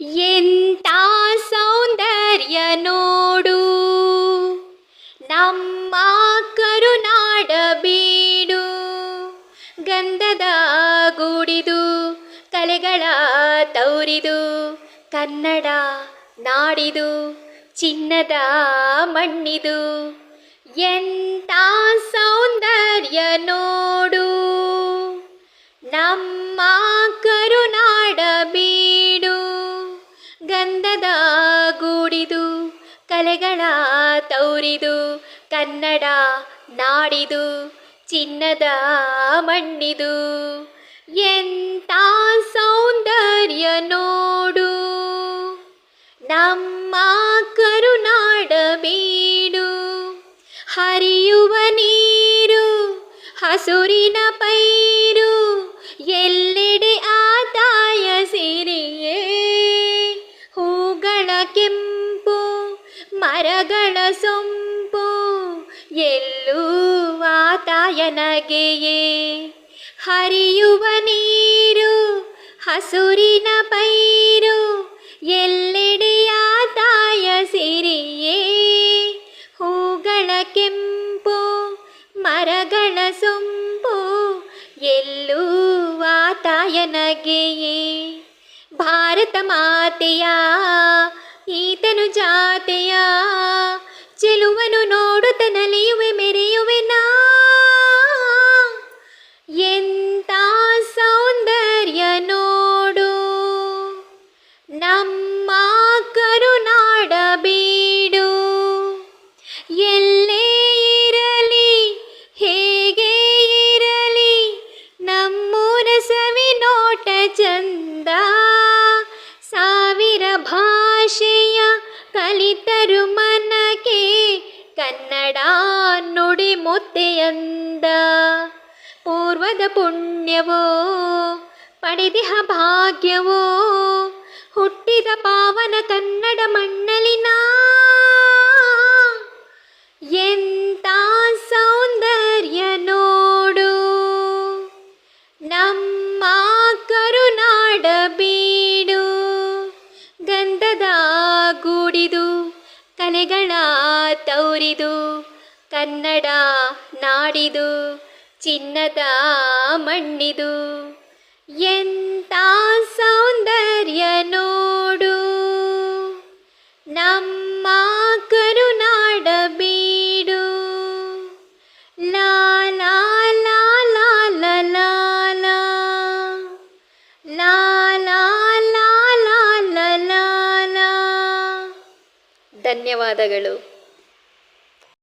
ಎಂತ ಸೌಂದರ್ಯ ನೋಡು. ನಮ್ಮ ಕರುನಾಡ ಬೀಡು. ಗಂಧದ ಗೂಡಿದು, ಕಲೆಗಳ ತೌರಿದು, ಕನ್ನಡ ನಾಡಿದು, ಚಿನ್ನದ ಮಣ್ಣಿದು. ಎಂತ ಸೌಂದರ್ಯ ನೋಡು. ಕಲೆಗಳ ತೌರಿದು, ಕನ್ನಡ ನಾಡಿದು, ಚಿನ್ನದ ಮಣ್ಣಿದು. ಎಂತ ಸೌಂದರ್ಯ ನೋಡು, ನಮ್ಮ ಕರುನಾಡ ಬೀಡು. ಹರಿಯುವ ನೀರು, ಹಸುರಿನ ಪೈರು ಮರಗಳ ಸೊಂಪು ಎಲ್ಲೂ ವಾತಾಯನಗೆಯೇ. ಹರಿಯುವ ನೀರು, ಹಸುರಿನ ಪೈರು, ಎಲ್ಲೆಡೆಯ ತಾಯ ಸಿರಿಯೇ. ಹೂಗಳ ಕೆಂಪು, ಮರಗಳ ಸೊಂಪು ಎಲ್ಲೂ ವಾತಾಯನಗೆಯೇ. ನಗೆಯೇ ಭಾರತ ಮಾತೆಯ ಈತನು ಜಾತೆಯ ಚೆಲುವನು ನೋಡುತ್ತ ನಲಿಯುವೆ ಕಲಿತರು ಮನಕ್ಕೆ ಕನ್ನಡ ನುಡಿ ಮುತ್ತೆಯಂದ ಪೂರ್ವದ ಪುಣ್ಯವೋ ಪಡೆದಿಹ ಭಾಗ್ಯವೋ ಹುಟ್ಟಿದ ಪಾವನ ಕನ್ನಡ ಮಣ್ಣಲಿನ ಗಂಧದ ಕೂಡಿದು ಕಲೆಗಳ ತೌರಿದು ಕನ್ನಡ ನಾಡಿದು ಚಿನ್ನದ ಮಣ್ಣಿದು. ಎಂತ ಧನ್ಯವಾದಗಳು.